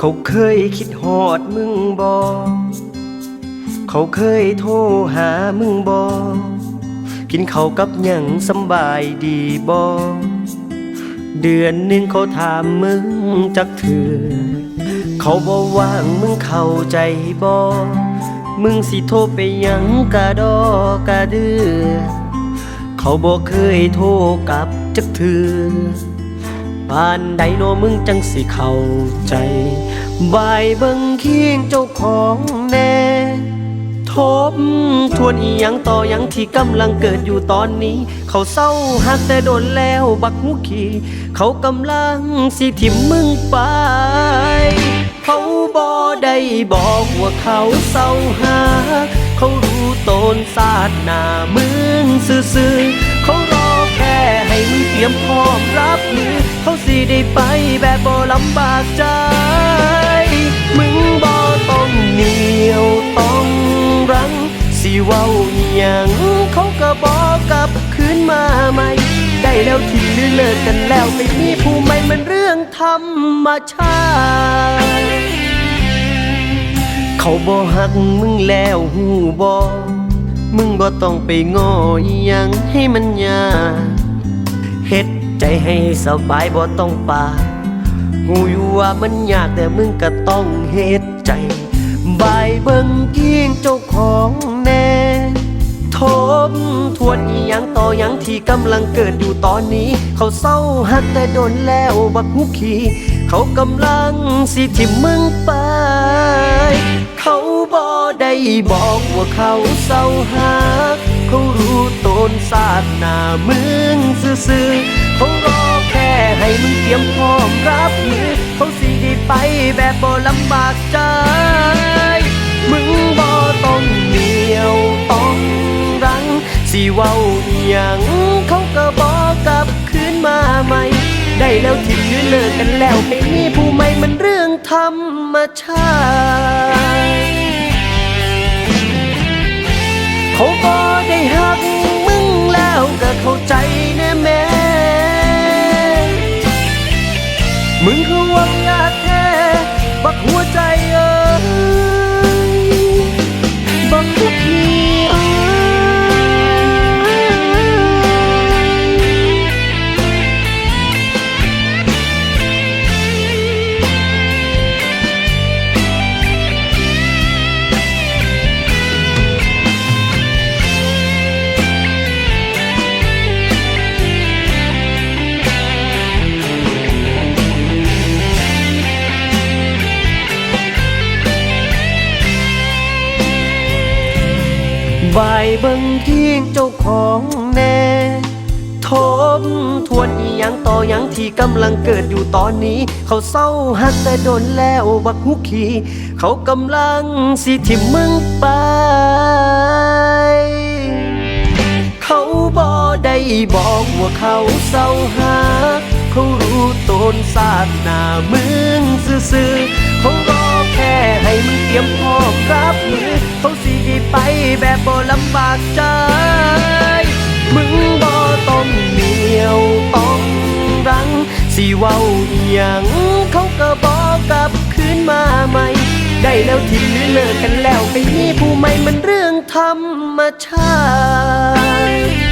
เขาเคยคิดฮอดมึงบอเขาเคยโทรหามึงบอกินเขากับหยังสบายดีบอเดือนหนึ่งเขาถามมึงจักเถือเขาบอกว่างมึงเข้าใจบอมึงสิโทรไปหยังกะดอกะเดือเขาบอกเคยโทรกลับจักเถือปานใดโนมึงจังสิเข้าใจ บายเบิ่งเคียงเจ้าของแน่ทบทวนอีหยังต่อหยังที่กำลังเกิดอยู่ตอนนี้ เขาเศร้าหักแต่โดนแล้วบักหุขีเขากำลังสิทิมมึงไป เขาบอได้บอกว่าเขาเศร้าหาเขารู้ตนศาสตร์หน้ามึงซื่อๆเขารอแค่ให้มึงเตรียมพร้อมรับมือเขาสิได้ไปแบบบ่ลำบากใจ เหนียวต้องรัง สิเว้าอิหยังเขาก็บอกกลับคืนมาใหม่ ได้แล้วทิ้งหรือเลิกกันแล้วไปมีผู้ใหม่มันเรื่องธรรมชาติ เขาบ่หักมึงแล้วหูบ่มึงบ่ต้องไปง้ออีหยังให้มันยากเฮ็ดใจให้สบายบ่ต้องปาหูอยู่ว่ามันยากแต่มึงก็ต้องเฮ็ดใจ บายเบิ่งเกียงเจ้าของแน่ทบทวนอีหยังต่อหยังที่กำลังเกิดอยู่ตอนนี้ เขาเศร้าหักแต่โดนแล้วบักหุกขีเขากำลังสิทิมมึงไป เขาบอได้บอกว่าเขาเศร้าหัก เขารู้ตนศาสตร์หน้ามึงซื่อๆเขารอแค่ให้มึงเตรียมพร้อมรับมือเขาสิได้ไปแบบบ่ลำบากใจ มึงบ่ต้องเดียวต้องรัง สิเว้าอหยังเขาก็บอกกลับคืนมาใหม่ ได้แล้วทิ้งหรือเลิกกันแล้วไม่มีผู้ใหม่มันเรื่องธรรมชาติ บายเบิ่งเคียงเจ้าของแน่ทบทวนอีหยังต่อหยังที่กำลังเกิดอยู่ตอนนี้ เขาเศร้าหักแต่โดนแล้วบักหุกขีเขากำลังสิทิมมึงไป เขาบอได้บอกว่าเขาเศร้าหาเขารู้ตนศาสตร์หน้ามึงซื่อๆเขารอแค่ให้มึงเตรียมพร้อมรับมือเขา ไปแบบบ่ลำบากใจ มึงบ่ต้องเหนียวต้องรัง สิเว้าอีหยังเขาก็บอกกลับคืนมาใหม่ ได้แล้วทิ้งหรือเลิกกันแล้วไปมีผู้ใหม่มันเรื่องธรรมชาติ